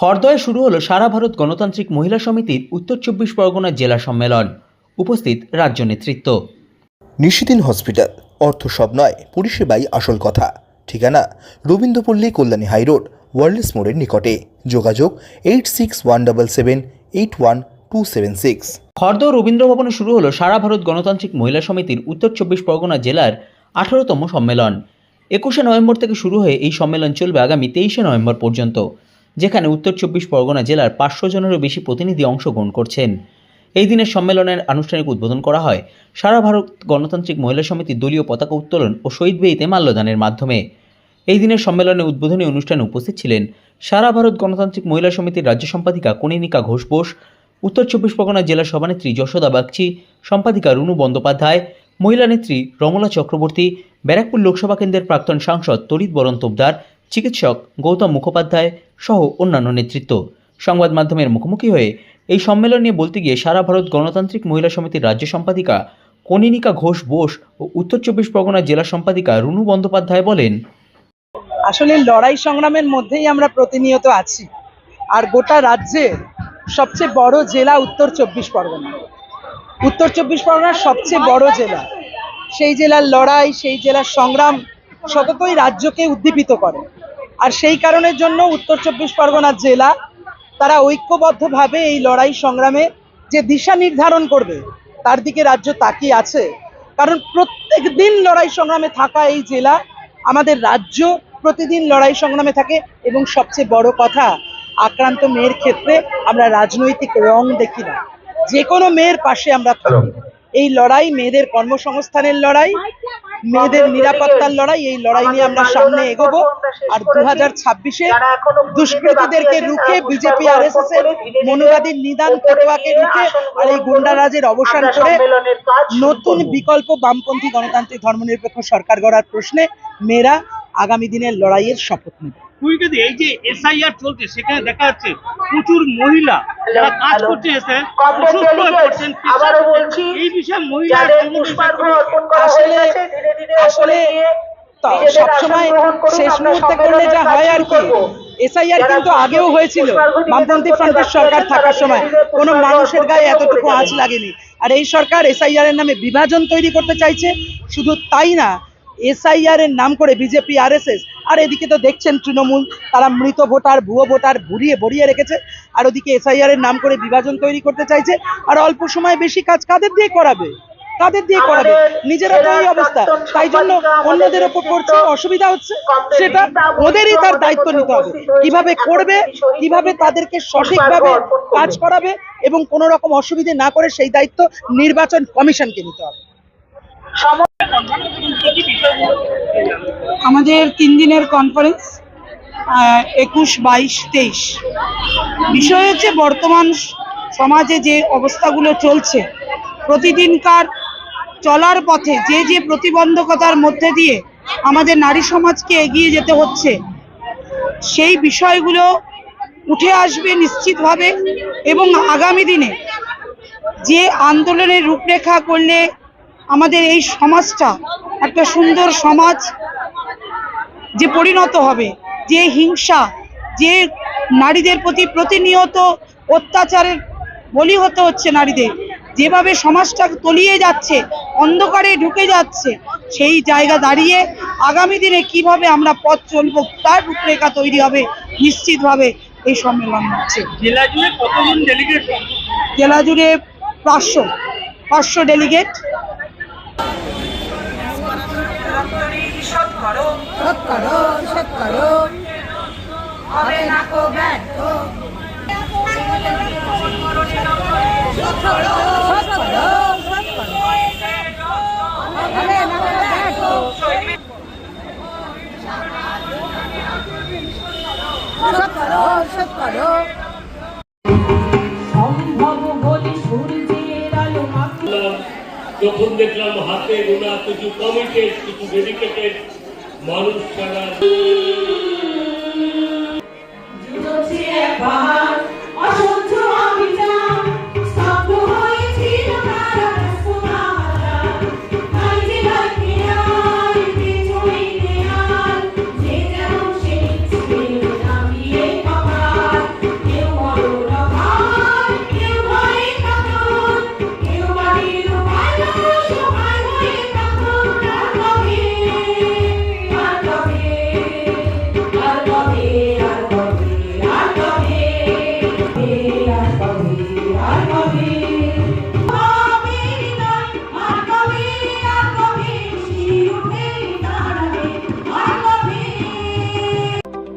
খড়দয়ে শুরু হলো সারা ভারত গণতান্ত্রিক মহিলা সমিতির উত্তর চব্বিশ পরগনা জেলা সম্মেলন। উপস্থিত রাজ্য নেতৃত্ব। নিশিদিন হসপিটাল অর্থ সব নয় পরিষেবাই আসল কথা। ঠিকানা রবীন্দ্রপল্লী কল্যাণী হাইরোড ওয়ার্ল্ডস মোড়ের নিকটে। যোগাযোগ eight six one double seven eight one two seven six. খর্দ Rabindra ভবনে শুরু হলো সারা ভারত গণতান্ত্রিক মহিলা সমিতির উত্তর চব্বিশ পরগনা জেলার আঠারোতম সম্মেলন। একুশে নভেম্বর থেকে শুরু হয়ে এই সম্মেলন চলবে আগামী তেইশে নভেম্বর পর্যন্ত। যেখানে উত্তর চব্বিশ পরগনা জেলার পাঁচশো জনেরও বেশি প্রতিনিধি অংশগ্রহণ করছেন। এই দিনের সম্মেলনের আনুষ্ঠানিক উদ্বোধন করা হয় সারা ভারত গণতান্ত্রিক মহিলা সমিতির দলীয় পতাকা উত্তোলন ও শহীদ বেইতে মাল্যদানের মাধ্যমে। এই দিনের সম্মেলনে উদ্বোধনী অনুষ্ঠানে উপস্থিত ছিলেন সারা ভারত গণতান্ত্রিক মহিলা সমিতির রাজ্য সম্পাদিকা কনিনিকা ঘোষ বোস, উত্তর চব্বিশ পরগনা জেলার সভানেত্রী যশোদা বাগচি, সম্পাদিকা রুনু বন্দ্যোপাধ্যায়, মহিলা নেত্রী রমলা চক্রবর্তী, ব্যারাকপুর লোকসভা কেন্দ্রের প্রাক্তন সাংসদ তরিত বরণ তোপদার চিকিৎসক গৌতম মুখোপাধ্যায় সহ অন্যান্য নেতৃত্ব। সংবাদ মাধ্যমের মুখোমুখি হয়ে এই সম্মেলন নিয়ে বলতে গিয়ে সারা ভারত গণতান্ত্রিক মহিলা সমিতির রাজ্য সম্পাদিকা কনিনিকা ঘোষ বোস ও উত্তর চব্বিশ পরগনা জেলা সম্পাদিকা রুনু বন্দ্যোপাধ্যায় বলেন, আসলে লড়াই সংগ্রামের মধ্যেই আমরা প্রতিনিয়ত আছি। আর গোটা রাজ্যের সবচেয়ে বড় জেলা উত্তর চব্বিশ পরগনা। উত্তর চব্বিশ পরগনার সবচেয়ে বড় জেলা। সেই জেলার লড়াই, সেই জেলার সংগ্রাম সততই রাজ্যকে উদ্দীপিত করে। আর সেই কারণের জন্য উত্তর চব্বিশ পরগনার জেলা তারা ঐক্যবদ্ধভাবে এই লড়াই সংগ্রামে যে দিশা নির্ধারণ করবে, তার দিকে রাজ্য তাকিয়ে আছে। কারণ প্রত্যেক দিন লড়াই সংগ্রামে থাকা এই জেলা আমাদের রাজ্য প্রতিদিন লড়াই সংগ্রামে থাকে এবং সবচেয়ে বড় কথা, আক্রান্ত মেয়ের ক্ষেত্রে আমরা রাজনৈতিক রং দেখি না। যে কোনো মেয়ের পাশে আমরা থাকি। এই লড়াই মেয়েদের কর্মসংস্থানের লড়াই মেয়েদের নিরাপত্তার লড়াই এই লড়াই নিয়ে আমরা সামনে এগোবো। আর দু হাজার ছাব্বিশে দুষ্কৃতীদেরকে রুখে বিজেপি আর এস এস এর মনোবাদী নিদান পেটোয়াকে রুখে আর এই গুন্ডারাজের অবসান করে নতুন বিকল্প বামপন্থী গণতান্ত্রিক ধর্মনিরপেক্ষ সরকার গড়ার প্রশ্নে মেয়েরা আগামী দিনের লড়াইয়ের শপথ নেবে। কুইকাদি এই যে এসআইআর চলছে সেখানে দেখা যাচ্ছে প্রচুর মহিলা যারা কাজ করছে আবারও বলছি এই বিষয়ে মহিলা আসলে আসলে সবসময় শেষ মুহূর্তে করলে যা হয় আর কি। এসআইআর কিন্তু আগেও হয়েছিল। বামপন্থী ফ্রন্টের সরকার থাকার সময় কোনো মানুষের গায়ে এতটুকু আঁচ লাগেনি। আর এই সরকার এসআইআর এর নামে বিভাজন তৈরি করতে চাইছে। শুধু তাই না এসআইআর এর নাম করে বিজেপি আরএসএস আর এদিকে তো দেখছেন তৃণমূল তারা মৃত ভোটার ভুয়ো ভোটার ভুরিয়ে ভরিয়ে রেখেছে আর ওদিকে এসআইআর এর নাম করে বিভাজন তৈরি করতে চাইছে আর অল্প সময় বেশি কাজ কাদের দিয়ে করাবে? কাদের দিয়ে করাবে? নিজেরা তো এই অবস্থা তাই জন্য অন্যদের ওপর করছে অসুবিধা হচ্ছে সেটা ওদেরই তার দায়িত্ব নিতে হবে কীভাবে করবে কীভাবে তাদেরকে সঠিকভাবে কাজ করাবে এবং কোনো রকম অসুবিধে না করে সেই দায়িত্ব নির্বাচন কমিশনকে নিতে হবে। আমাদের তিন দিনের কনফারেন্স একুশ, বাইশ, তেইশ। বিষয় হচ্ছে বর্তমান সমাজে যে অবস্থাগুলো চলছে, প্রতিদিনকার চলার পথে যে যে প্রতিবন্ধকতার মধ্যে দিয়ে আমাদের নারী সমাজকে এগিয়ে যেতে হচ্ছে, সেই বিষয়গুলো উঠে আসবে নিশ্চিতভাবে এবং আগামী দিনে যে আন্দোলনের রূপরেখা করলে আমাদের এই সমাজটা একটা সুন্দর সমাজ যে পরিণত হবে যে হিংসা যে নারীদের প্রতি প্রতিনিয়ত অত্যাচারের বলি হতে হচ্ছে নারীদের যেভাবে সমাজটা তলিয়ে যাচ্ছে অন্ধকারে ঢুকে যাচ্ছে সেই জায়গা দাঁড়িয়ে আগামী দিনে কীভাবে আমরা পথ চলবো তার রূপরেখা তৈরি হবে নিশ্চিতভাবে এই সম্মেলন হচ্ছে। জেলা জুড়ে কতজন ডেলিগেট জেলা জুড়ে পাঁচশো পাঁচশো ডেলিগেট করো শোধ করো শোধ করো। হবে না কো ব্যর্থ। শোধ করো শোধ করো শোধ করো। হবে না কো ব্যর্থ। শোধ করো শোধ করো। সম্ভব যখন দেখলাম হাতে গোনা কিছু কমিটেড কিছু ডেডিকেটেড মানুষ ছাড়া